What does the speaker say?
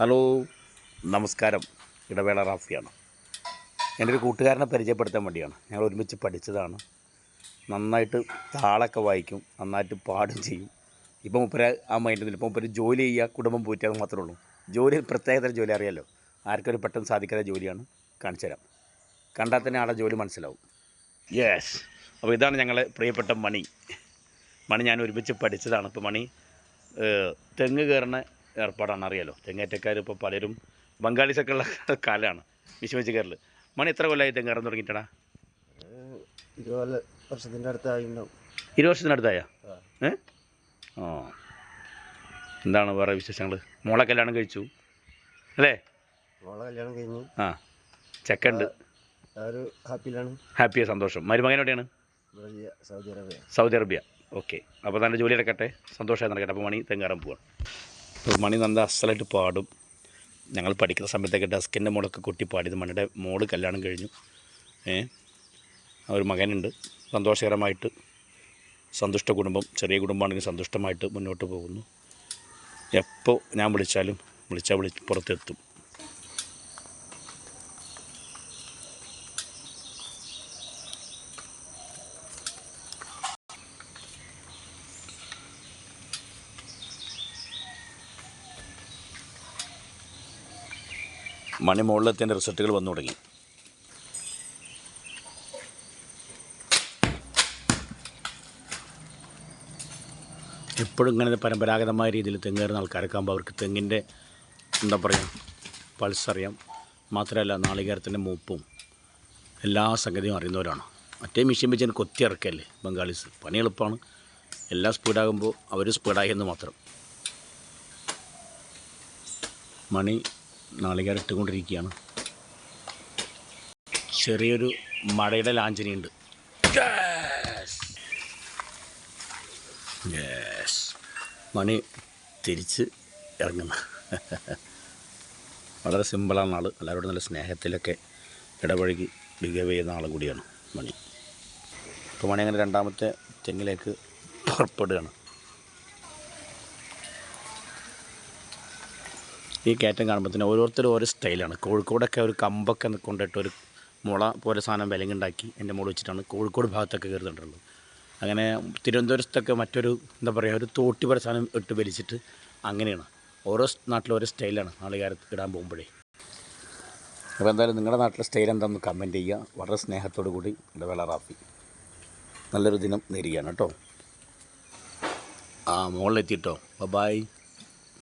Hello നമസ്കാരം. ഇടവേള റാഫിയാണ്. എന്റെ ഒരു കൂട്ടുകാരനെ പരിചയപ്പെടുത്താൻ വേണ്ടിയാണ്. ഞങ്ങൾ ഒരുമിച്ച് പഠിച്ചതാണ്. നന്നായിട്ട് താളൊക്കെ വായിക്കും നന്നായിട്ട് പാടും ചെയ്യും. ഇപ്പം മുപ്പര ആ മൈൻഡിൽ ഇപ്പം മുപ്പര് ജോലി ചെയ്യുക കുടുംബം പോറ്റുക മാത്രമേ ഉള്ളൂ. ജോലി പ്രത്യേകതരം ജോലി അറിയാമല്ലോ ആർക്കൊരു പെട്ടെന്ന് സാധിക്കാത്ത ജോലിയാണ് കാണിച്ചു തരാം. കണ്ടാൽ തന്നെ ആളെ ജോലി മനസ്സിലാവും. യെസ് അപ്പോൾ ഇതാണ് ഞങ്ങളെ പ്രിയപ്പെട്ട മണി. മണി ഞാൻ ഒരുമിച്ച് പഠിച്ചതാണ്. ഇപ്പോൾ മണി തെങ്ങ് കയറുന്ന ഏർപ്പാടാണ് അറിയാലോ തെങ്ങേറ്റക്കാർ ഇപ്പോൾ പലരും ബംഗാളീസൊക്കെ ഉള്ള കാലമാണ് വിശ്വസിച്ച് കയറൽ മണി എത്ര കൊല്ലമായി തെങ്ങേറാൻ തുടങ്ങിയിട്ടാ ഇരുപത് വർഷത്തിന്റെ അടുത്തായി ഇരുപത് വർഷത്തിനടുത്തായ അടുത്തായാ? ഏ ആ. എന്താണ് വേറെ വിശേഷങ്ങൾ മോളെ കല്യാണം കഴിച്ചു. അല്ലേ? മോളെ കല്യാണം കഴിഞ്ഞു. ആ. ചെക്കുണ്ട്. ഹാപ്പിയിലാണ്. ഹാപ്പിയ സന്തോഷം. മരുമകൻ എവിടെയാണ്? Saudi Arabia. Saudi Arabia. Okay. അപ്പോൾ തന്നെ ജോലി നടക്കട്ടെ. സന്തോഷമായി നടക്കട്ടെ. അപ്പോൾ മണി തെങ്ങാറാൻ പോവാണ് മണി നല്ല അസലായിട്ട് പാടും. ഞങ്ങൾ പഠിക്കുന്ന സമയത്തൊക്കെ ഡസ്കിന്റെ മോളൊക്കെ കൊട്ടി പാടിയത് മണിയുടെ മോൾ കല്യാണം കഴിഞ്ഞു. ഏ ഒരു മകനുണ്ട്. സന്തോഷകരമായിട്ട് സന്തുഷ്ട കുടുംബം ചെറിയ കുടുംബമാണെങ്കിൽ സന്തുഷ്ടമായിട്ട് മുന്നോട്ട് പോകുന്നു. എപ്പോൾ ഞാൻ വിളിച്ചാലും വിളിച്ചാൽ വിളി പുറത്തെത്തും. മണി റിസൾട്ടുകൾ വന്നു തുടങ്ങി. എപ്പോഴും ഇങ്ങനെ പരമ്പരാഗതമായ രീതിയിൽ തെങ്ങ് കയറുന്ന ആൾക്കാർക്കാകുമ്പോൾ അവർക്ക് തെങ്ങിന്റെ എന്താ പറയുക പൾസ് അറിയാം. മാത്രമല്ല നാളികേരത്തിന്റെ മൂപ്പും എല്ലാ സംഗതിയും അറിയുന്നവരാണ്. മറ്റേ മെഷീൻ വെച്ച് കൊത്തി ഇറക്കല്ലേ? ബംഗാളീസ് പണി എളുപ്പമാണ്. എല്ലാം സ്പീഡാകുമ്പോൾ അവർ സ്പീഡായി എന്ന് മാത്രം. മണി നാളികേരം ഇട്ടുകൊണ്ടിരിക്കുകയാണ്. ചെറിയൊരു മഴയുടെ ലാഞ്ചനയുണ്ട്. മണി തിരിച്ച് ഇറങ്ങുന്ന. വളരെ സിമ്പിളാണ് ആൾ എല്ലാവരോടും നല്ല സ്നേഹത്തിലൊക്കെ ഇടപഴകി ബിഹേവ് ചെയ്യുന്ന ആൾ കൂടിയാണ് മണി. അപ്പോൾ മണി അങ്ങനെ രണ്ടാമത്തെ തെങ്ങിലേക്ക് പുറപ്പെടുകയാണ്. ഈ കയറ്റം കാണുമ്പോൾ തന്നെ ഓരോരുത്തരും ഓരോ സ്റ്റൈലാണ്. കോഴിക്കോടൊക്കെ ഒരു കമ്പൊക്കെ കൊണ്ടിട്ട് ഒരു മുള പോലെ സാധനം വിലങ്ങുണ്ടാക്കി എന്റെ മുള വെച്ചിട്ടാണ് കോഴിക്കോട് ഭാഗത്തൊക്കെ കയറുന്നുണ്ടുള്ളത് അങ്ങനെ തിരുവനന്തപുരത്തൊക്കെ മറ്റൊരു എന്താ പറയുക ഒരു തോട്ടി പോലെ സാധനം ഇട്ട് വലിച്ചിട്ട് അങ്ങനെയാണ്. ഓരോ നാട്ടിലും ഓരോ സ്റ്റൈലാണ് നാളികാരത്ത് ഇടാൻ പോകുമ്പോഴേ. അപ്പോൾ എന്തായാലും നിങ്ങളുടെ നാട്ടിലെ സ്റ്റൈൽ എന്താണെന്ന് കമന്റ് ചെയ്യുക. വളരെ സ്നേഹത്തോടു കൂടി ഇടവേള റാഫി. നല്ലൊരു ദിനം നേരുകയാണ് കേട്ടോ. ആ മുകളിലെത്തിയിട്ടോ ബൈ